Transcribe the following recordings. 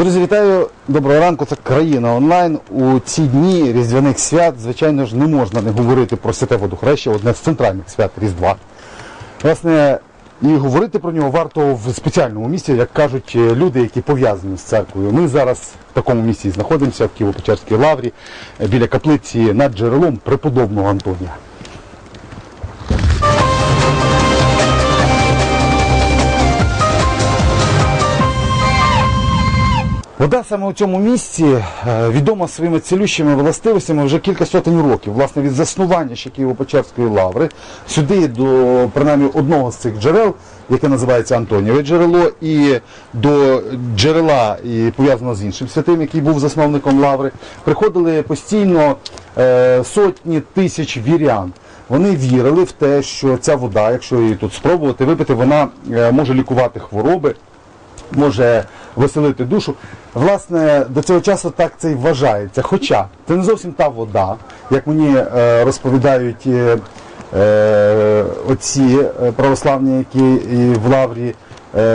Друзі, вітаю! Доброго ранку. Це країна онлайн. У ці дні різдвяних свят, звичайно ж, не можна не говорити про святе водохреща, одне з центральних свят Різдва. Власне, і говорити про нього варто в спеціальному місці, як кажуть е, люди, які пов'язані з церквою. Ми зараз в такому місці знаходимося в Києво-Печерській лаврі е, біля каплиці над джерелом преподобного Антонія. Вода саме у цьому місці е, відома своїми цілющими властивостями вже кілька сотень років. Власне, від заснування ще Києво-Печерської лаври сюди до принаймні одного з цих джерел, яке називається Антонієве джерело, і до джерела, і пов'язаного з іншим святим, який був засновником лаври, приходили постійно е, сотні тисяч вірян. Вони вірили в те, що ця вода, якщо її тут спробувати випити, вона е, може лікувати хвороби може веселити душу. Власне, до цього часу так це і вважається. Хоча це не зовсім та вода, як мені е, розповідають е, е, отці е, православні, які і в лаврі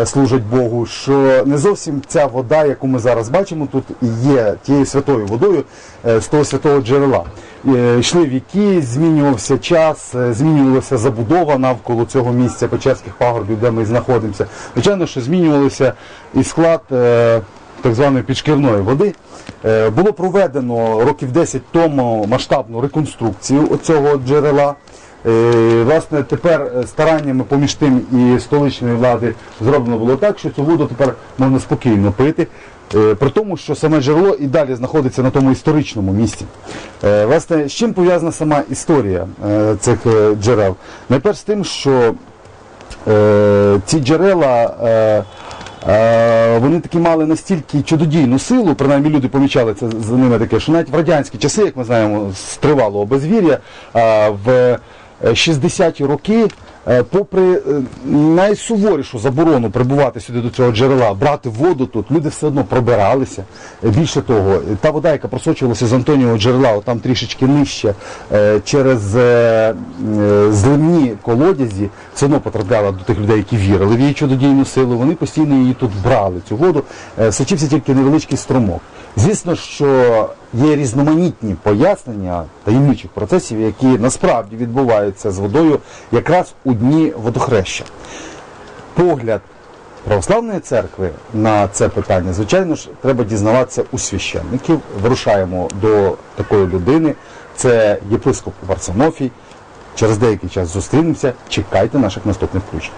служать Богу, що не зовсім ця вода, яку ми зараз бачимо, тут є тією святою водою е, з того святого джерела. Е, Йшли віки, змінювався час, е, змінювалася забудова навколо цього місця Печерських пагорбів, де ми знаходимося. Звичайно, що змінювався і склад е, так званої підшкірної води. Е, Було проведено років 10 тому масштабну реконструкцію цього джерела. Е, Власне, тепер е, стараннями поміж тим і столичної влади зроблено було так, що цю воду тепер можна спокійно пити. Е, При тому, що саме джерело і далі знаходиться на тому історичному місці. Власне, з чим пов'язана сама історія цих джерел? Найперш з тим, що ці джерела. Вони такі мали настільки чудодійну силу, принаймні люди помічали це за ними таке, що навіть в радянські часи, як ми знаємо, з тривалого безвір'я, в 60-ті роки, е, попри е, найсуворішу заборону прибувати сюди до цього джерела, брати воду тут, люди все одно пробиралися. Е, Більше того, та вода, яка просочувалася з Антонієвого джерела, там трішечки нижче, е, через е, е, зливні колодязі, все одно потрапляла до тих людей, які вірили в її чудодійну силу. Вони постійно її тут брали, цю воду. Е, Сочився тільки невеличкий струмок. Звісно, що є різноманітні пояснення таємничих процесів, які насправді відбуваються з водою якраз у дні водохреща. Погляд православної церкви на це питання, звичайно ж, треба дізнаватися у священників. Вирушаємо до такої людини. Це єпископ Варсонофій. Через деякий час зустрінемося. Чекайте наших наступних включень.